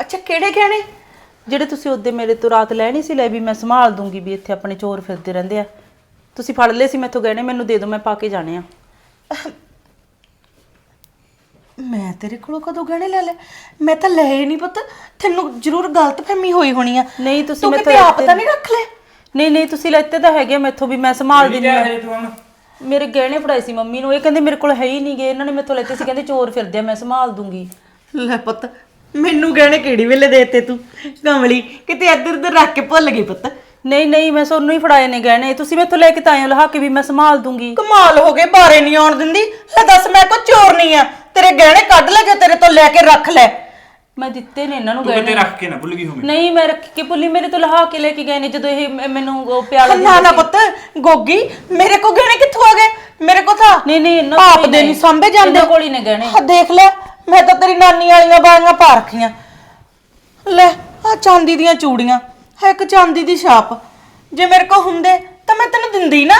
ਅੱਛਾ ਕਿਹੜੇ ਗਹਿਣੇ? ਜਿਹੜੇ ਤੁਸੀਂ ਉਹਦੇ ਮੇਰੇ ਤੋਂ ਰਾਤ ਲੈ ਨਹੀਂ ਸੀ ਲੈ ਵੀ ਮੈਂ ਸੰਭਾਲ ਦੂੰਗੀ ਵੀ ਇੱਥੇ ਆਪਣੇ ਚੋਰ ਫਿਰਦੇ ਰਹਿੰਦੇ ਆ। ਤੁਸੀਂ ਫੜ ਲਏ ਸੀ ਮੈਥੋਂ ਗਹਿਣੇ ਮੈਨੂੰ ਦੇ ਦਿਓ ਮੈਂ ਪਾ ਕੇ ਜਾਣੇ ਆ। ਮੈਂ ਤੇਰੇ ਕੋਲੋਂ ਕਦੋਂ ਗਹਿਣੇ ਲੈ ਲੈ ਮੈਂ ਤਾਂ ਲਏ ਨਹੀਂ ਪੁੱਤ। ਤੈਨੂੰ ਜ਼ਰੂਰ ਗਲਤਫਹਿਮੀ ਹੋਈ ਹੋਣੀ ਆ। ਨਹੀਂ ਤੁਸੀਂ ਤੂੰ ਮੈਥੋਂ ਕਿਤੇ ਆਪ ਲੈਤੇ ਤਾਂ ਨਹੀਂ ਰੱਖ ਲੈ ਨਹੀਂ ਨਹੀਂ ਤੁਸੀਂ ਲੈਤੇ ਤਾਂ ਹੈਗੇ ਆ ਮੈਥੋਂ ਵੀ ਮੈਂ ਸੰਭਾਲ ਦਿੰਦੀ ਆ। ਤੂੰ ਹੁਣ। ਮੇਰੇ ਗਹਿਣੇ ਫੜਾਏ ਸੀ ਮੰਮੀ ਨੂੰ। ਇਹ ਕਹਿੰਦੇ ਮੇਰੇ ਕੋਲ ਹੈ ਹੀ ਨਹੀਂ ਗੇ। ਇਹਨਾਂ ਨੇ ਮੈਥੋਂ ਲੈਤੇ ਸੀ ਕਹਿੰਦੇ ਚੋਰ ਫਿਰਦੇ ਆ ਮੈਂ ਸੰਭਾਲ ਦੂੰਗੀ। ਲੈ ਪੁੱਤ ਮੈਨੂੰ ਗਹਿਣੇ ਕਿਹੜੀ ਵੇਲੇ ਦੇਤੇ ਤੂੰ? ਕਮਲੀ ਕਿਤੇ ਇੱਧਰ ਉੱਧਰ ਰੱਖ ਕੇ ਭੁੱਲ ਗਈ ਪੁੱਤ। ਨਹੀਂ ਨਹੀਂ ਮੈਂ ਤੁਹਾਨੂੰ ਹੀ ਫੜਾਏ ਨੇ ਗਹਿਣੇ। ਤੁਸੀਂ ਮੈਥੋਂ ਲੈ ਕੇ ਤਾਂ ਆਏ ਲਹਾ ਕੇ ਵੀ ਮੈਂ ਸੰਭਾਲ ਦੂੰਗੀ। ਕਮਾਲ ਹੋ ਗਏ ਬਾਰੇ ਨਹੀਂ ਆਉਣ ਦਿੰਦੀ। ਲੈ ਦੱਸ ਮੈਂ ਕੋ ਚੋਰ ਨਹੀਂ ਆ। ਤੇਰੇ ਗਹਿਣੇ ਕੱਢ ਲੈ ਜੇ ਤੇਰੇ ਤੋਂ ਲੈ ਕੇ ਰੱਖ ਲੈ। ਮੈਂ ਦਿੱਤੇ ਨੇ ਇਹਨਾਂ ਨੂੰ ਤੂੰ ਗਹਿਣੇ। ਰੱਖ ਕੇ ਨਾ ਭੁੱਲ ਗਈ ਹੋਵੇਂ। ਨਹੀਂ ਮੈਂ ਰੱਖ ਕੇ ਭੁੱਲੀ ਮੇਰੇ ਤੋਂ ਲਹਾ ਕੇ ਲੈ ਕੇ ਗਏ ਨੇ ਜਦੋਂ ਇਹ ਮ- ਮੈਨੂੰ ਉਹ ਪਿਆਲਾ ਨਾ ਨਾ ਪੁੱਤ ਗੋਗੀ ਮੇਰੇ ਕੋ ਗਹਿਣੇ ਕਿੱਥੋਂ ਆ ਗਏ? ਮੇਰੇ ਕੋ ਤਾਂ ਨਹੀਂ ਨਹੀਂ ਇਹਨਾਂ ਆਪ ਕੋਲ ਹੀ ਦੇ ਨੇ। ਨਹੀਂ ਸਾਂਭੇ ਜਾਂਦੇ। ਇਹਨਾਂ ਕੋਲ ਹੀ ਨੇ ਗਹਿਣੇ। ਆਹ ਦੇਖ ਲੈ ਮੈਂ ਤਾਂ ਤੇਰੀ ਨਾਨੀ ਵਾਲੀਆਂ ਬਾਲੀਆਂ ਪਾ ਰੱਖੀਆਂ। ਲੈ ਆ ਚਾਂਦੀ ਦੀਆਂ ਚੂੜੀਆਂ ਹੈ ਇੱਕ ਚਾਂਦੀ ਦੀ ਛਾਪ। ਜੇ ਮੇਰੇ ਕੋ ਹੁੰਦੇ ਤਾਂ ਮੈਂ ਤੈਨੂੰ ਦਿੰਦੀ ਨਾ।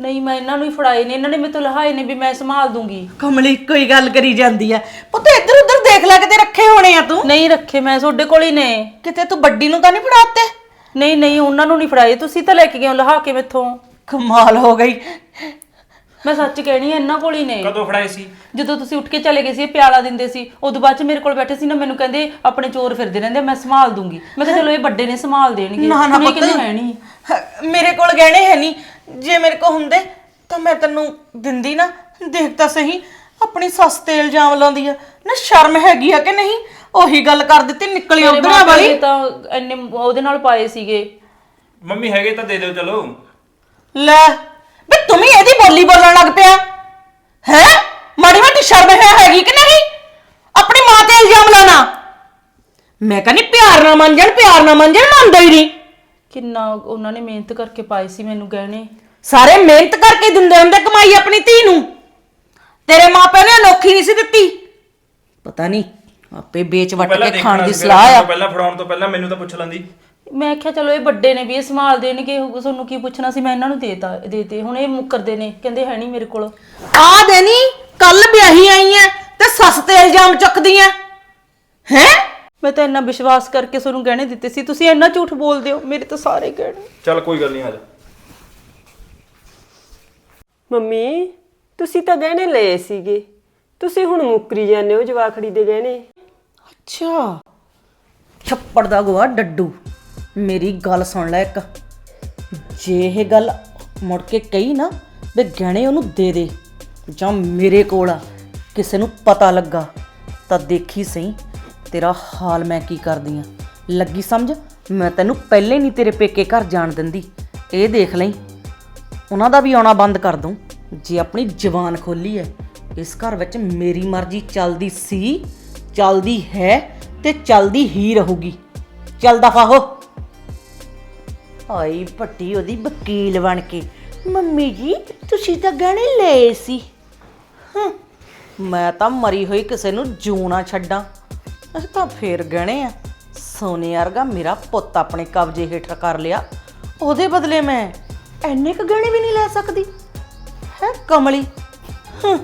ਨਹੀਂ ਮੈਂ ਇਹਨਾਂ ਨੂੰ ਹੀ ਫੜਾਏ ਨੇ ਇਹਨਾਂ ਨੇ ਤੋਂ ਲਹਾਏ ਨੇ ਵੀ ਮੈਂ ਸੰਭਾਲ ਦੂੰਗੀ। ਕਮਲੀ ਕੋਈ ਗੱਲ ਕਰੀ ਜਾਂਦੀ ਆ। ਪੁੱਤ ਇੱਧਰ ਉੱਧਰ ਦੇਖ ਲੈ ਕਿਤੇ ਰੱਖੇ ਹੋਣੇ ਆ ਤੂੰ। ਨਹੀਂ ਰੱਖੇ ਮੈਂ ਤੁਹਾਡੇ ਕੋਲ ਹੀ ਨੇ। ਕਿਤੇ ਤੂੰ ਵੱਡੀ ਨੂੰ ਤਾਂ ਨਹੀਂ ਫੜਾਤੇ? ਨਹੀਂ ਨਹੀਂ ਉਹਨਾਂ ਨੂੰ ਨਹੀਂ ਫੜਾਏ। ਤੁਸੀਂ ਤਾਂ ਲੈ ਕੇ ਗਏ ਹੋ ਲਹਾ ਕੇ ਮੈਥੋਂ। ਕਮਾਲ ਹੋ ਗਈ। ਮੈਂ ਸੱਚ ਕਹਿਣੀ ਆ ਇਹਨਾਂ ਕੋਲ ਹੀ ਨੇ। ਕਦੋਂ ਫੜਾਏ ਸੀ? ਜਦੋਂ ਤੁਸੀਂ ਉੱਠ ਕੇ ਚਲੇ ਗਏ ਸੀ ਇਹ ਪਿਆਲਾ ਦਿੰਦੇ ਸੀ ਉਦੋਂ ਬਾਅਦ ਚ ਮੇਰੇ ਕੋਲ ਬੈਠੇ ਸੀ ਨਾ ਮੈਨੂੰ ਕਹਿੰਦੇ ਆਪਣੇ ਚੋਰ ਫਿਰਦੇ ਰਹਿੰਦੇ ਮੈਂ ਸੰਭਾਲ ਦੂੰਗੀ। ਮੈਂ ਕਿਹਾ ਚਲੋ ਇਹ ਵੱਡੇ ਨੇ ਸੰਭਾਲ ਦੇਣਗੇ। ਨਾ ਨਾ ਪੁੱਤ। ਹੈ ਨਹੀਂ ਮੇਰੇ ਕੋਲ ਗਹਿਣੇ ਹੈ ਨਹੀਂ ਜੇ ਮੇਰੇ ਕੋਲ ਹੁੰਦੇ ਤਾਂ ਮੈਂ ਤੈਨੂੰ ਦਿੰਦੀ ਨਾ। ਦੇਖ ਤਾਂ ਸਹੀ ਆਪਣੀ ਸੱਸ ਤੇ ਇਲਜ਼ਾਮ ਲਾਉਂਦੀ ਆ। ਨਾ ਸ਼ਰਮ ਹੈਗੀ ਆ ਕਿ ਨਹੀਂ? ਉਹੀ ਗੱਲ ਕਰ ਦਿੱਤੀ ਨਿਕਲੀ ਉਧਰਾਂ ਵਾਲੀ। ਤਾਂ ਇੰਨੇ ਉਹਦੇ ਨਾਲ ਪਾਏ ਸੀਗੇ। ਮੰਮੀ ਹੈਗੇ ਤਾਂ ਦੇ ਦਿਓ ਚਲੋ। ਲੈ ਬੇ ਤੂੰ ਵੀ ਇਹਦੀ ਬੋਲੀ ਬੋਲਣ ਲੱਗ ਪਿਆ। ਹੈ? ਮਾੜੀ ਮੋਟੀ ਸ਼ਰਮ ਹੈ ਹੈਗੀ ਕਿ ਨਹੀਂ? ਆਪਣੀ ਮਾਂ ਤੇ ਇਲਜ਼ਾਮ ਲਾਣਾ ਮੈਂ ਕਹਿੰਦੀ ਪਿਆਰ ਨਾ ਮੰਨ ਜਾਣ ਪਿਆਰ ਨਾ ਮੰਨ ਜਾਣ ਮੰਨਦਾ ਹੀ ਨਹੀਂ। ਕਿੰਨਾ ਉਹਨਾਂ ਨੇ ਮਿਹਨਤ ਕਰਕੇ ਪਾਏ ਸੀ ਮੈਨੂੰ ਗਹਿਣੇ। ਸਾਰੇ ਮਿਹਨਤ ਕਰਕੇ ਦਿੰਦੇ ਹੁੰਦੇ ਕਮਾਈ ਆਪਣੀ ਧੀ ਨੂੰ। ਤੇਰੇ ਮਾਪੇ ਨੇ ਅਨੋਖੀ ਨਹੀਂ ਸੀ ਦਿੱਤੀ। ਪਤਾ ਨਹੀਂ ਆਪੇ ਵੇਚ ਵੱਟ ਕੇ ਖਾਣ ਦੀ ਸਲਾਹ ਆ। ਪਹਿਲਾਂ ਫੜਾਉਣ ਤੋਂ ਪਹਿਲਾਂ ਮੈਨੂੰ ਤਾਂ ਪੁੱਛ ਲੈਂਦੀ। ਮੈਂ ਕਿਹਾ ਚਲੋ ਇਹ ਵੱਡੇ ਨੇ ਵੀ ਇਹ ਸੰਭਾਲ ਦੇਣਗੇ ਉਹ ਤੁਹਾਨੂੰ ਕੀ ਪੁੱਛਣਾ ਸੀ ਮੈਂ ਇਹਨਾਂ ਨੂੰ ਦੇਤਾ ਦੇਤੇ। ਹੁਣ ਇਹ ਮੁੱਕਰਦੇ ਨੇ ਕਹਿੰਦੇ ਹੈ ਨਹੀਂ ਮੇਰੇ ਕੋਲ। ਆ ਦੇਨੀ ਕੱਲ ਵਿਆਹੀ ਆਈ ਐ ਤੇ ਸੱਸ ਤੇ ਇਲਜ਼ਾਮ ਚੁੱਕਦੀ ਐ। ਹੈ? ਮੈਂ ਤਾਂ ਇੰਨਾ ਵਿਸ਼ਵਾਸ ਕਰਕੇ ਤੁਹਾਨੂੰ ਗਹਿਣੇ ਦਿੱਤੇ ਸੀ ਤੁਸੀਂ ਇੰਨਾ ਝੂਠ ਬੋਲਦੇ ਹੋ ਮੇਰੇ ਤਾਂ ਸਾਰੇ ਗਹਿਣੇ। ਚੱਲ ਕੋਈ ਗੱਲ ਨਹੀਂ ਆ ਜਾ। ਮੰਮੀ ਤੁਸੀਂ ਤਾਂ ਗਹਿਣੇ ਲਏ ਸੀਗੇ। ਤੁਸੀਂ ਹੁਣ ਮੁੱਕਰੀ ਜਾਂਦੇ ਹੋ ਜਵਾਖੜੀ ਦੇ ਗਹਿਣੇ। ਅੱਛਾ। ਛੱਪੜ ਦਾ ਗੋਆ ਡੱਡੂ। ਮੇਰੀ ਗੱਲ ਸੁਣ ਲੈ ਇੱਕ। ਜੇ ਇਹ ਗੱਲ ਮੁੜ ਕੇ ਕਹੀ ਨਾ ਵੀ ਗਹਿਣੇ ਉਹਨੂੰ ਦੇ ਦੇ ਜਾਂ ਮੇਰੇ ਕੋਲ ਆ, ਕਿਸੇ ਨੂੰ ਪਤਾ ਲੱਗਾ, ਤਾਂ ਦੇਖੀ ਸਹੀ ਤੇਰਾ ਹਾਲ ਮੈਂ ਕੀ ਕਰਦੀ ਆ। ਲੱਗੀ ਸਮਝ? ਮੈਂ ਤੈਨੂੰ ਪਹਿਲੇ ਨਹੀਂ ਤੇਰੇ ਪੇਕੇ ਘਰ ਜਾਣ ਦਿੰਦੀ। ਇਹ ਦੇਖ ਲਈ। ਉਹਨਾਂ ਦਾ ਵੀ ਆਉਣਾ ਬੰਦ ਕਰ ਦੂੰ। ਜੇ ਆਪਣੀ ਜ਼ੁਬਾਨ ਖੋਲੀ ਹੈ ਇਸ ਘਰ ਵਿੱਚ ਮੇਰੀ ਮਰਜ਼ੀ ਚੱਲਦੀ ਸੀ, ਚੱਲਦੀ ਹੈ ਤੇ ਚੱਲਦੀ ਹੀ ਰਹੂਗੀ। ਚੱਲ ਦਫਾ ਹੋ। ਆਈ ਭੱਟੀ ਉਹਦੀ ਵਕੀਲ ਬਣ ਕੇ। ਮੰਮੀ ਜੀ ਤੁਸੀਂ ਤਾਂ ਗਹਿਣੇ ਲਏ ਸੀ। ਹੰ, ਮੈਂ ਤਾਂ ਮਰੀ ਹੋਈ ਕਿਸੇ ਨੂੰ ਜੂਣਾ ਛੱਡਾਂ। ਅਸੀਂ ਤਾਂ ਫੇਰ ਗਹਿਣੇ ਆ। ਸੋਨੇ ਵਰਗਾ ਮੇਰਾ ਪੁੱਤ ਆਪਣੇ ਕਬਜ਼ੇ ਹੇਠ ਕਰ ਲਿਆ। ਉਹਦੇ ਬਦਲੇ ਮੈਂ ਐਨੇ ਕ ਗਹਿਣੇ ਵੀ ਨਹੀਂ ਲੈ ਸਕਦੀ। ਹੈ ਕਮਲੀ। ਹੰ,